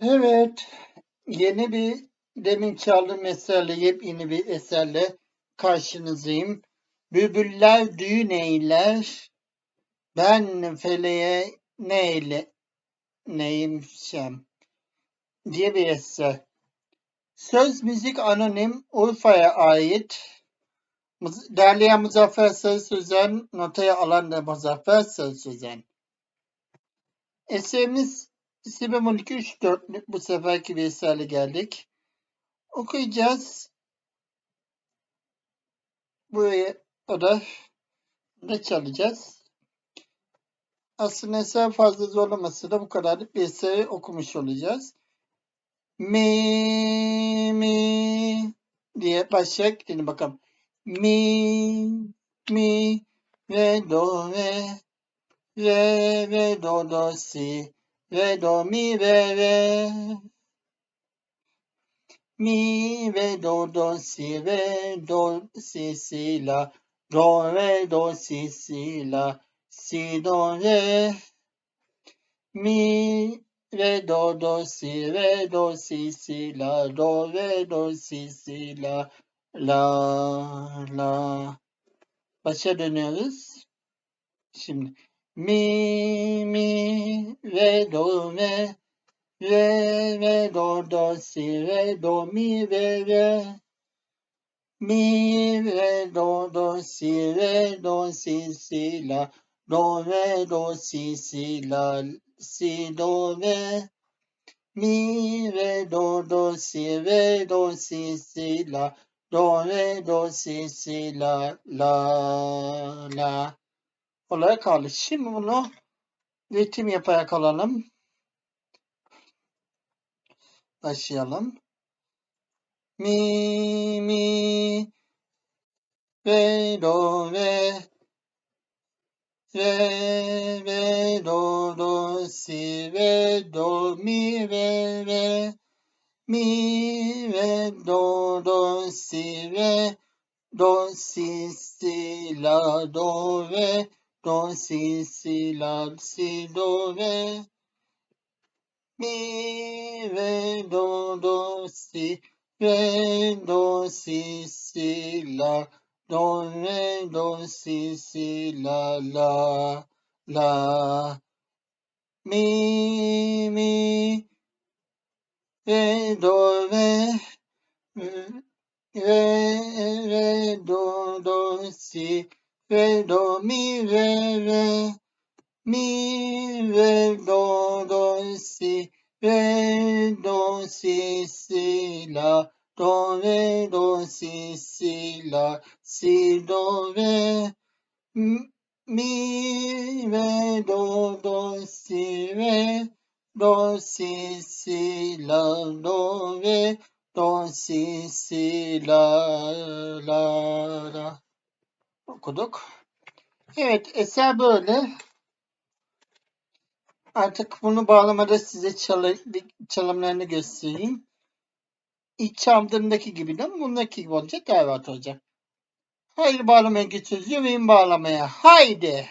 Evet, yeni bir demin çaldığım eserle, yepyeni bir eserle karşınızdayım. Bülbüller düğün eyler, ben feleğe neyle neyimsem diye bir eser. Söz müzik anonim Urfa'ya ait. Derleyen Muzaffer Sarı Sözen, notaya alan da Muzaffer Sarı Sözen. Eserimiz 2012 3 4'lük bu seferki eserle geldik. Okuyacağız. Buraya da ne çalacağız? Aslında eser fazla zorlaması da bu kadarlık bir eseri okumuş olacağız. Mi mi diye başlayarak dinle bakalım. Mi mi re do re re re do do si re do mi re re mi re do do si re do si si la. Do re do si si la. Si do re. Mi re do do si re do si si la. Do re do si si la. La la. Başa dönüyoruz. Şimdi mi mi re do re re re do do si re do mi re re. Mi re do do si re do si si la. Do re do si si la si do re. Mi re do do si re do si si la. Do re do si si la la la. Olarak kaldı. Şimdi bunu ritim yaparak alalım. Başlayalım. Mi mi re do re re re do do si re do mi re re mi re do do si re do si si la do re do si si la si do re mi re do do si re do si si la do re do si si la la la mi mi re do re re re do do si re do mi re re. Mi re do do si. Re do si si la. Do re do si si la. Si do re. Mi re do do si re. Do si si la. Do re do si si la la la okuduk. Evet eser böyle. Artık bunu bağlamada size çalı, çalımlarını göstereyim. İlk çaldığımdaki gibi de bundaki gibi olacak. Rahat olacak. Haydi bağlamaya geçiyoruz. Yürüyün bağlamaya. Haydi.